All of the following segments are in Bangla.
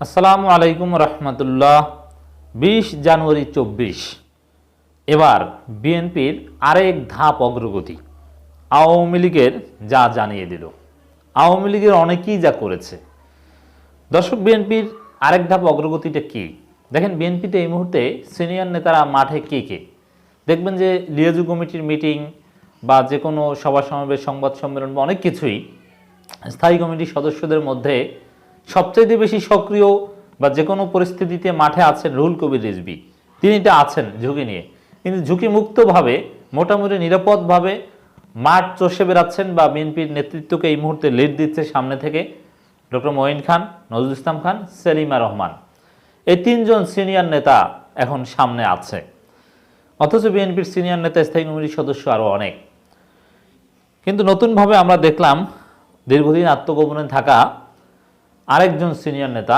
আসসালামু আলাইকুম রহমতুল্লাহ, বিশ জানুয়ারি চব্বিশ। এবার বিএনপির আরেক ধাপ অগ্রগতি। আওয়ামী লীগের যা জানিয়ে দিল। আওয়ামী লীগের অনেকেই যা করেছে। দর্শক, বিএনপির আরেক ধাপ অগ্রগতিটা কি? দেখেন, বিএনপিতে এই মুহূর্তে সিনিয়র নেতারা মাঠে কে কে? দেখবেন যে লিয়াজু কমিটির মিটিং বা যে কোনো সভা সমাবেশ, সংবাদ সম্মেলন বা অনেক কিছুই স্থায়ী কমিটির সদস্যদের মধ্যে সবচাইতে বেশি সক্রিয় বা যে কোনো পরিস্থিতিতে মাঠে আছেন রুহুল কবির রিজবি তিনি এটা আছেন ঝুঁকি নিয়ে। কিন্তু ঝুঁকি মুক্তভাবে মোটামুটি নিরাপদভাবে মাঠ চষে বেড়াচ্ছেন বা বিএনপির নেতৃত্বকে এই মুহূর্তে লিড দিচ্ছে সামনে থেকে ডক্টর মঈন খান, নজরুল ইসলাম খান, সেলিমা রহমান। এই তিনজন সিনিয়র নেতা এখন সামনে আছে। অথচ বিএনপির সিনিয়র নেতা, স্থায়ী কমিটির সদস্য আরও অনেক। কিন্তু নতুনভাবে আমরা দেখলাম দীর্ঘদিন আত্মগোপনে থাকা আরেকজন সিনিয়র নেতা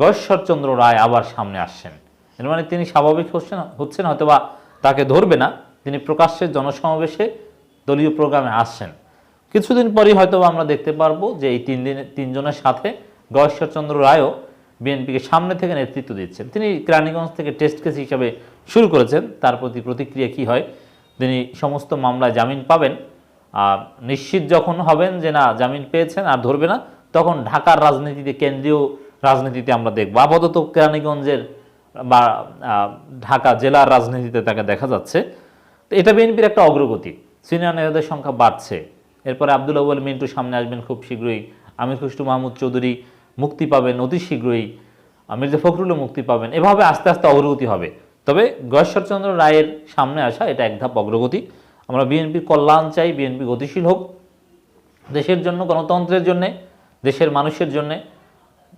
গয়েশ্বরচন্দ্র রায় আবার সামনে আসছেন। এর মানে তিনি স্বাভাবিক হচ্ছেন হচ্ছেন, হয়তোবা তাকে ধরবে না। তিনি প্রকাশ্যে জনসমাবেশে দলীয় প্রোগ্রামে আসছেন। কিছুদিন পরই হয়তো আমরা দেখতে পারব যে এই তিন দিন, তিনজনের সাথে গয়েশ্বরচন্দ্র রায়ও বিএনপিকে সামনে থেকে নেতৃত্ব দিচ্ছেন। তিনি কেরানীগঞ্জ থেকে টেস্ট কেস হিসাবে শুরু করেছেন। তার প্রতি প্রতিক্রিয়া কি হয়? তিনি সমস্ত মামলায় জামিন পাবেন। আর নিশ্চিত যখন হবেন যে না, জামিন পেয়েছেন, আর ধরবে না তখন ঢাকার রাজনীতিতে, কেন্দ্রীয় রাজনীতিতে আমরা দেখব। আপাতত কেরানীগঞ্জের বা ঢাকা জেলার রাজনীতিতে তাকে দেখা যাচ্ছে। তো এটা বিএনপির একটা অগ্রগতি। সিনিয়র নেতাদের সংখ্যা বাড়ছে। এরপরে আব্দুল আউ্বাল মিন্টু সামনে আসবেন খুব শীঘ্রই। আমির খুশরু মাহমুদ চৌধুরী মুক্তি পাবেন অতি শীঘ্রই। মির্জা ফখরুলও মুক্তি পাবেন। এভাবে আস্তে আস্তে অগ্রগতি হবে। তবে গয়েশ্বরচন্দ্র রায়ের সামনে আসা, এটা এক ধাপ অগ্রগতি। আমরা বিএনপির কল্যাণ চাই, বিএনপি গতিশীল হোক। দেশের জন্য, গণতন্ত্রের জন্যে দেশের মানুষের জন্যে,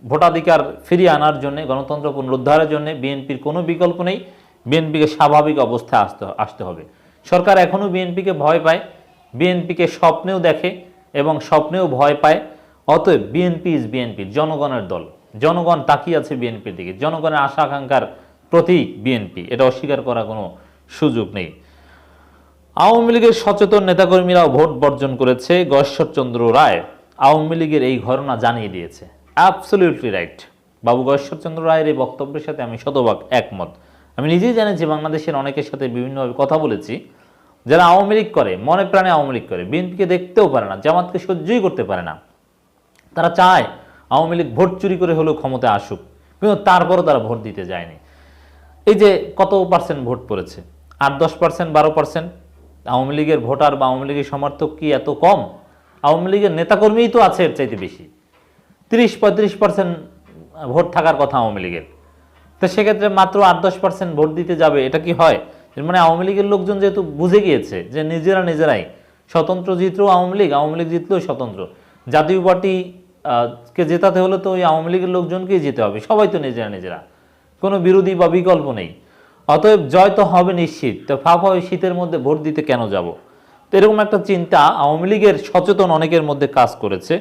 ভোটাধিকার ফিরিয়ে আনার জন্য, গণতন্ত্র পুনরুদ্ধারের জন্য বিএনপির কোনো বিকল্প নেই। বিএনপিকে স্বাভাবিক অবস্থায় আসতে আসতে হবে। সরকার এখনও বিএনপিকে ভয় পায়, বিএনপিকে স্বপ্নেও দেখে এবং স্বপ্নেও ভয় পায়। অতএব বিএনপি ইজ বিএনপির জনগণের দল। জনগণ তাকিয়ে আছে বিএনপির দিকে। জনগণের আশা আকাঙ্ক্ষার প্রতীক বিএনপি। এটা অস্বীকার করার কোনো সুযোগ নেই। আওয়ামী লীগের সচেতন নেতাকর্মীরাও ভোট বর্জন করেছে। গয়েশ্বরচন্দ্র রায় আওয়ামী লীগের এই ঘটনা জানিয়ে দিয়েছে। অ্যাবসলিউটলি রাইট বাবু গয়েশ্বরচন্দ্র রায়ের এই বক্তব্যের সাথে আমি শতভাগ একমত। আমি নিজেই জানি যে বাংলাদেশের অনেকের সাথে বিভিন্নভাবে কথা বলেছি। যারা আওয়ামী লীগ করে, মনে প্রাণে আওয়ামী লীগ করে, বিএনপিকে দেখতেও পারে না, জামাতকে সহ্যই করতে পারে না। তারা চায় আওয়ামী লীগ ভোট চুরি করে হলেও ক্ষমতায় আসুক, কিন্তু তারপরও তারা ভোট দিতে যায়নি। এই যে কত পার্সেন্ট ভোট পড়েছে? আট, দশ পার্সেন্ট বারো পার্সেন্ট আওয়ামী লীগের ভোটার বা আওয়ামী লীগের সমর্থক কি এত কম? আওয়ামী লীগের নেতাকর্মীই তো আছে এর চাইতে বেশি। তিরিশ, পঁয়ত্রিশ পার্সেন্ট ভোট থাকার কথা আওয়ামী লীগের। তো সেক্ষেত্রে মাত্র আট, দশ পার্সেন্ট ভোট দিতে যাবে, এটা কি হয়? মানে আওয়ামী লীগের লোকজন যেহেতু বুঝে গিয়েছে যে নিজেরা নিজেরাই স্বতন্ত্র জিতলেও আওয়ামী লীগ আওয়ামী লীগ জিতলেও স্বতন্ত্র। জাতীয় পার্টি কে জেতাতে হলে তো ওই আওয়ামী লীগের লোকজনকেই যেতে হবে, সবাই তো নিজেরা নিজেরা। কোনো বিরোধী বা বিকল্প নেই। অতএব জয় তো হবে নিশ্চিত, তো ফাঁপা ওই শীতের মধ্যে ভোট দিতে কেন যাব? তো এরকম একটা চিন্তা আওয়ামী লীগের সচেতন অনেকের মধ্যে কাজ করেছে।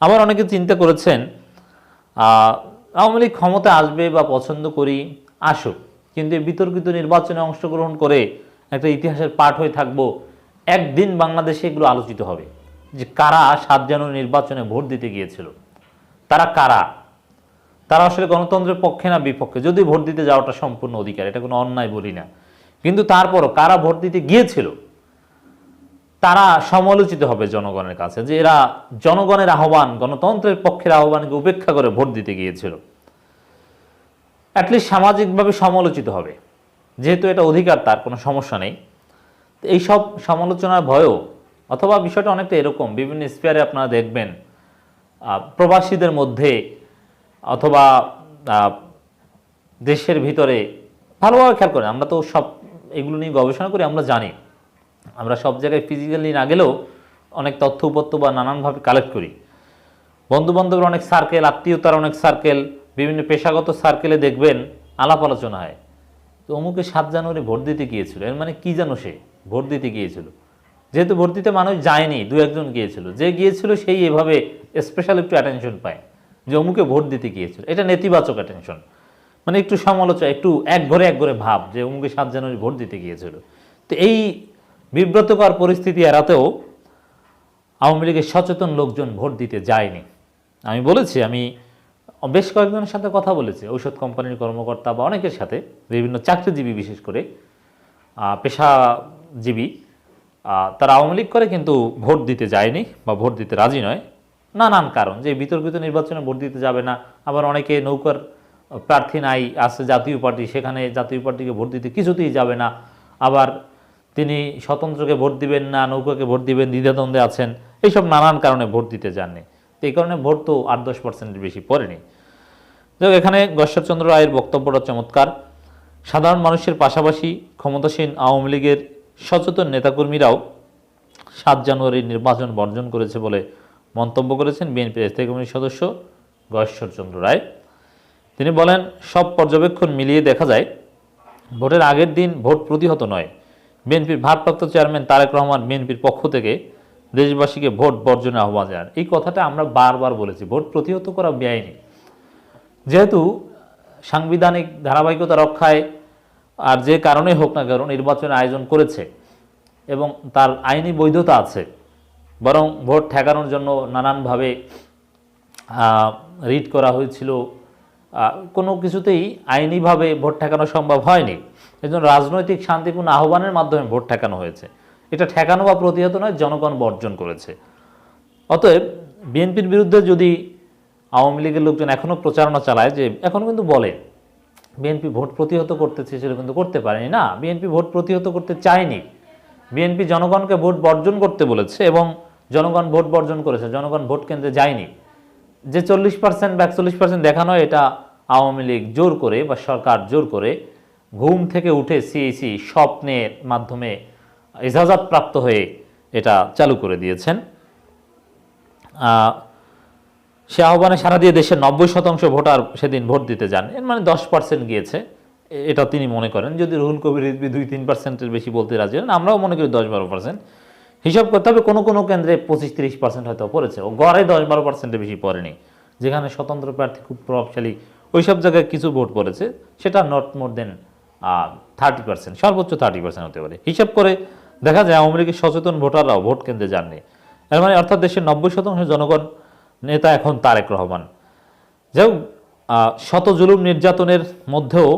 আবার অনেকে চিন্তা করেছেন আওয়ামী লীগ ক্ষমতা আসবে বা পছন্দ করি, আসুক। কিন্তু বিতর্কিত নির্বাচনে অংশগ্রহণ করে একটা ইতিহাসের পাঠ হয়ে থাকব, একদিন বাংলাদেশে এগুলো আলোচিত হবে। যে কারা সাত জানুয়ারি নির্বাচনে ভোট দিতে গিয়েছিল? তারা কারা? তারা আসলে গণতন্ত্রের পক্ষে না বিপক্ষে? যদি ভোট দিতে যাওয়াটা সম্পূর্ণ অধিকার, এটা কোনো অন্যায় বলি না। কিন্তু তারপরও কারা ভোট দিতে গিয়েছিল? তারা সমালোচিত হবে জনগণের কাছে যে এরা জনগণের আহ্বান, গণতন্ত্রের পক্ষের আহ্বানকে উপেক্ষা করে ভোট দিতে গিয়েছিল। অ্যাটলিস্ট সামাজিকভাবে সমালোচিত হবে। যেহেতু এটা অধিকার, তার কোনো সমস্যা নেই। তো এইসব সমালোচনার ভয়ও, অথবা বিষয়টা অনেকটা এরকম, বিভিন্ন স্পেয়ারে আপনারা দেখবেন প্রবাসীদের মধ্যে অথবা দেশের ভিতরে ভালোভাবে খেয়াল করেন। আমরা তো সব এগুলো নিয়ে গবেষণা করি, আমরা জানি। আমরা সব জায়গায় ফিজিক্যালি না গেলেও অনেক তথ্য উপত্য বা নানানভাবে কালেক্ট করি। বন্ধু বান্ধবের অনেক সার্কেল আত্মীয়তার অনেক সার্কেল বিভিন্ন পেশাগত সার্কেলে দেখবেন আলাপ আলোচনা হয়। তো অমুকে সাত জানুয়ারি ভোট দিতে গিয়েছিল, এর মানে কি জানো সে? ভোট দিতে গিয়েছিল। যেহেতু ভোট দিতে মানুষ যায়নি, দু একজন গিয়েছিল। যে গিয়েছিল সেই এভাবে স্পেশাল একটু অ্যাটেনশন পায় যে অমুকে ভোট দিতে গিয়েছিল। এটা নেতিবাচক অ্যাটেনশন মানে একটু সমালোচনা একটু এক ঘরে এক ঘরে ভাব যে অমুকে সাত জানুয়ারি ভোট দিতে গিয়েছিল। তো এই বিব্রতকর পরিস্থিতি এড়াতেও আওয়ামী লীগের সচেতন লোকজন ভোট দিতে যায়নি। আমি বলেছি, আমি বেশ কয়েকজনের সাথে কথা বলেছি, ঔষধ কোম্পানির কর্মকর্তা বা অনেকের সাথে, বিভিন্ন চাকরিজীবী বিশেষ করে পেশাজীবী তারা আওয়ামী লীগ করে কিন্তু ভোট দিতে যায়নি বা ভোট দিতে রাজি নয়। নানান কারণ, যে বিতর্কিত নির্বাচনে ভোট দিতে যাবে না, আবার অনেকে নৌকার প্রার্থী নাই, আছে জাতীয় পার্টি, সেখানে জাতীয় পার্টিকে ভোট দিতে কিছুতেই যাবে না, আবার তিনি স্বতন্ত্রকে ভোট দিবেন না নৌকাকে ভোট দিবেন দ্বিধাদ্বন্দ্বে আছেন এইসব নানান কারণে ভোট দিতে যাননি। তো এই কারণে ভোট তো আট দশ পার্সেন্টের বেশি পড়েনি। যাই হোক, এখানে গশ্বরচন্দ্র রায়ের বক্তব্যটা চমৎকার। সাধারণ মানুষের পাশাপাশি ক্ষমতাসীন আওয়ামী লীগের সচেতন নেতাকর্মীরাও সাত জানুয়ারির নির্বাচন বর্জন করেছে বলে মন্তব্য করেছেন বিএনপির স্থায়ী কমিটির সদস্য গশ্বরচন্দ্র রায়। তিনি বলেন সব পর্যবেক্ষণ মিলিয়ে দেখা যায় ভোটের আগের দিন ভোট প্রতিহত নয়। বিএনপির ভারপ্রাপ্ত চেয়ারম্যান তারেক রহমান বিএনপির পক্ষ থেকে দেশবাসীকে ভোট বর্জনের আহ্বান জানান। এই কথাটা আমরা বারবার বলেছি, ভোট প্রতিহত করা বেআইনি। যেহেতু সাংবিধানিক ধারাবাহিকতা রক্ষায় আর যে কারণে হোক না কেন নির্বাচনের আয়োজন করেছে এবং তার আইনি বৈধতা আছে, বরং ভোট ঠেকানোর জন্য নানানভাবে রিট করা হয়েছিল কোনো কিছুতেই আইনিভাবে ভোট ঠেকানো সম্ভব হয়নি। এজন্য রাজনৈতিক শান্তিপূর্ণ আহ্বানের মাধ্যমে ভোট ঠেকানো হয়েছে। এটা ঠেকানো বা প্রতিহত নয়, জনগণ বর্জন করেছে। অতএব বিএনপির বিরুদ্ধে যদি আওয়ামী লীগের লোকজন এখনও প্রচারণা চালায় যে এখনও কিন্তু বলে, বিএনপি ভোট প্রতিহত করতেছে, সেটা কিন্তু করতে পারেনি। না, বিএনপি ভোট প্রতিহত করতে চায়নি। বিএনপি জনগণকে ভোট বর্জন করতে বলেছে এবং জনগণ ভোট বর্জন করেছে, জনগণ ভোট কেন্দ্রে যায়নি। যে চল্লিশ পার্সেন্ট বা একচল্লিশ পার্সেন্ট দেখানো এটা আওয়ামী লীগ জোর করে বা সরকার জোর করে ঘুম থেকে উঠে সিএসি স্বপ্নের মাধ্যমে ইজাজত প্রাপ্ত হয়ে এটা চালু করে দিয়েছেন। সে আহ্বানে সারা দিয়ে দেশের নব্বই শতাংশ ভোটার সেদিন ভোট দিতে যান। এর মানে দশ পার্সেন্ট গিয়েছে। এটা তিনি মনে করেন। যদি রুহুল কবির রিজভী দুই তিন পার্সেন্টের বেশি বলতে রাজি হন, আমরাও মনে করি দশ বারো পার্সেন্ট হিসাব করতে হবে, কোনো কোনো কেন্দ্রে পঁচিশ তিরিশ পার্সেন্ট হয়তো পড়েছে। ও গড়ে দশ বারো পার্সেন্টের বেশি পড়েনি। যেখানে স্বতন্ত্র প্রার্থী খুব প্রভাবশালী ওই সব জায়গায় কিছু ভোট পড়েছে, সেটা not more than thirty percent সর্বোচ্চ থার্টি পার্সেন্ট হতে পারে। হিসাব করে দেখা যায় আওয়ামী লীগের সচেতন ভোটাররাও ভোট কেন্দ্রে যাননি। এর মানে অর্থাৎ দেশের নব্বই শতাংশ জনগণ নেতা এখন তারেক রহমান। যাই শত জুলুম নির্যাতনের মধ্যেও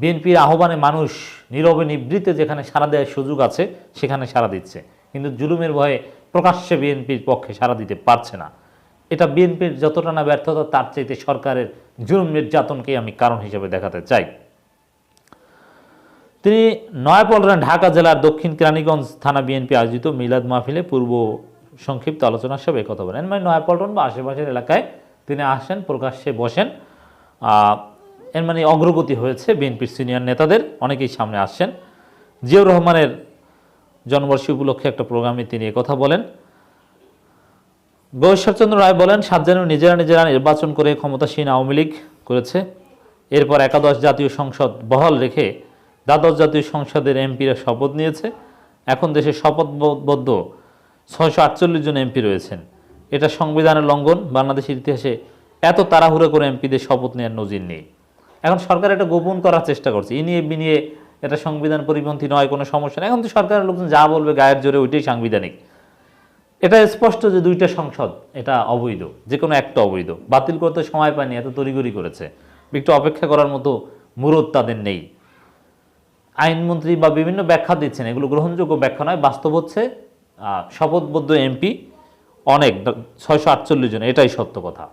বিএনপির আহ্বানে মানুষ নীরবে নিবৃত্তে যেখানে সাড়া দেওয়ার সুযোগ আছে, সেখানে সাড়া দিচ্ছে। কিন্তু জুলুমের ভয়ে প্রকাশ্যে বিএনপির পক্ষে সাড়া দিতে পারছে না। এটা বিএনপির যতটা না ব্যর্থতা, তার চাইতে সরকারের জুলুম নির্যাতনকেই আমি কারণ হিসেবে দেখাতে চাই। তিনি নয়াপল্টনে ঢাকা জেলার দক্ষিণ কেরানীগঞ্জ থানা বিএনপি আয়োজিত মিলাদ মাহফিলে পূর্ব সংক্ষিপ্ত আলোচনার সব কথা বলেন। মানে নয়াপল্টন বা আশেপাশের এলাকায় তিনি আসেন, প্রকাশ্যে বসেন। এর মানে অগ্রগতি হয়েছে বিএনপির সিনিয়র নেতাদের, অনেকেই সামনে আসছেন। জিয়াউর রহমানের জন্মবর্ষী উপলক্ষে একটা প্রোগ্রামে তিনি কথা বলেন। গৌশ্বরচন্দ্র রায় বলেন, সাত জানুয়ারি নিজেরা নিজেরা নির্বাচন করে ক্ষমতাসীন আওয়ামী লীগ করেছে। এরপর একাদশ জাতীয় সংসদ বহাল রেখে দ্বাদশ জাতীয় সংসদের এমপিরা শপথ নিয়েছে। এখন দেশে শপথবদ্ধ ছয়শো আটচল্লিশ জন এমপি রয়েছেন। এটা সংবিধানের লঙ্ঘন। বাংলাদেশের ইতিহাসে এত তাড়াহুড়ো করে এমপিদের শপথ নেওয়ার নজির নেই। এখন সরকার এটা গোপন করার চেষ্টা করছে। ইনিয়ে বিনিয়ে এটা সংবিধান পরিপন্থী নয়, কোনো সমস্যা নেই। এখন তো সরকারের লোকজন যা বলবে গায়ের জোরে ওইটাই সাংবিধানিক। এটা স্পষ্ট যে দুইটা সংসদ, এটা অবৈধ যে কোনো একটা অবৈধ। বাতিল করতে সময় পায়নি, এত তড়িগড়ি করেছে। একটু অপেক্ষা করার মতো মুরত তাদের নেই। আইনমন্ত্রী বা বিভিন্ন ব্যাখ্যা দিচ্ছেন, এগুলো গ্রহণযোগ্য ব্যাখ্যা নয়, বাস্তব হচ্ছে শপথবদ্ধ এমপি অনেক ছয়শো আটচল্লিশ জন, এটাই সত্য কথা।